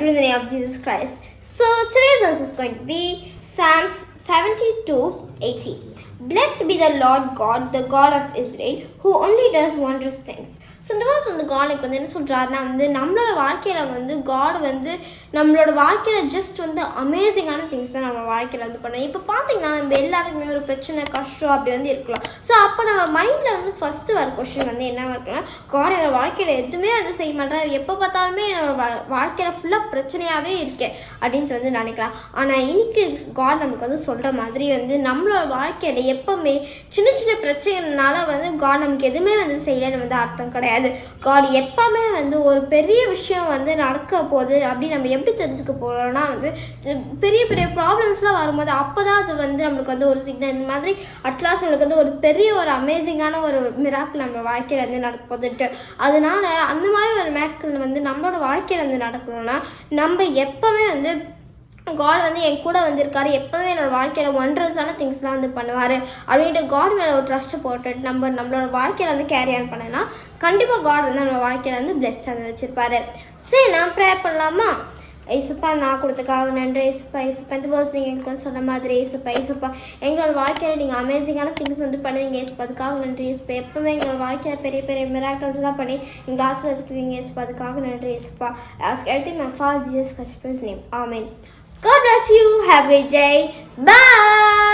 in the name of Jesus Christ. So today's verse is going to be Psalms 72 80. Blessed be the Lord God, the God of Israel, who only does wondrous things. So இந்த வாஸ் வந்து காடுக்கு வந்து என்ன சொல்கிறாருன்னா வந்து நம்மளோட வாழ்க்கையில் வந்து காட் வந்து நம்மளோட வாழ்க்கையில் ஜஸ்ட் வந்து அமேசிங்கான திங்ஸ் தான் நம்ம வாழ்க்கையில் வந்து பண்ணோம் இப்போ பார்த்தீங்கன்னா நம்ம எல்லாருக்குமே ஒரு பிரச்சனை கஷ்டம் அப்படி வந்து இருக்கலாம். ஸோ அப்போ நம்ம மைண்டில் வந்து ஃபஸ்ட்டு வர கொஷின் வந்து என்ன இருக்கலாம் காட் என்னோடய வாழ்க்கையில் எதுவுமே வந்து செய்ய மாட்டார். எப்போ பார்த்தாலுமே என்னோட வா- வாழ்க்கையில் ஃபுல்லாக பிரச்சனையாகவே இருக்கேன் அப்படின்ட்டு வந்து நினைக்கலாம். ஆனால் இன்னைக்கு காட் நமக்கு வந்து சொல்கிற மாதிரி வந்து நம்மளோட வாழ்க்கையில எப்போவுமே சின்ன சின்ன பிரச்சனைனால வந்து காட் நமக்கு எதுவுமே வந்து செய்யலைன்னு வந்து அர்த்தம் கிடையாது. காட் எப்போவுமே வந்து ஒரு பெரிய விஷயம் வந்து நடக்க போகுது அப்படி நம்ம எப்படி தெரிஞ்சுக்க போகிறோம்னா வந்து பெரிய பெரிய ப்ராப்ளம்ஸ்லாம் வரும்போது அப்போ தான் அது வந்து நம்மளுக்கு வந்து ஒரு சிக்னல் இந்த மாதிரி அட்லாஸ் நம்மளுக்கு வந்து ஒரு பெரிய ஒரு அமேசிங்கான ஒரு மிராக்கிள் நம்ம வாழ்க்கையில் வந்து நடப்போதுட்டு அதனால அந்த மாதிரி ஒரு மிராக்கிள் வந்து நம்மளோட வாழ்க்கையில் வந்து நடக்கணும்னா நம்ம எப்போவுமே வந்து காட் வந்து என் கூட வந்திருக்காரு. எப்போவுமே என்னோட வாழ்க்கையில் ஒண்டர்ஸான திங்ஸ்லாம் வந்து பண்ணுவார். அப்படின்ட்டு காட் மேலே ஒரு ட்ரஸ்ட்டு போட்டு நம்ம நம்மளோட வாழ்க்கையில் வந்து கேரி ஆன் பண்ணனா கண்டிப்பாக காட் வந்து நம்ம வாழ்க்கையில் வந்து பெஸ்ட்டாக வந்து வச்சுருப்பாரு. சரி நான் ப்ரேயர் பண்ணலாமா? ஏசுப்பா நான் கொடுத்துக்காக நன்றி. ஏசுப்பா ஏசுப்பா இந்த பர்ஸ் நீங்கள் எனக்கு வந்து சொன்ன மாதிரி ஏசுப்பா ஏசுப்பா. எங்களோட வாழ்க்கையில் நீங்கள் அமேசிங்கான திங்ஸ் வந்து பண்ணுவீங்க ஏசுப்பா. அதுக்காக நன்றி ஏசுப்பா. எப்பவுமே எங்களோட வாழ்க்கையில் பெரிய பெரிய மிராக்கல்ஸ்லாம் பண்ணி எங்கள் ஆசீர்வதிக்கிறீங்க ஏசுப்பா. அதுக்காக நன்றி ஏசுப்பா. Ask thing my father G கஷ்பர்ஸ் name amen God bless you. Have a great day. Bye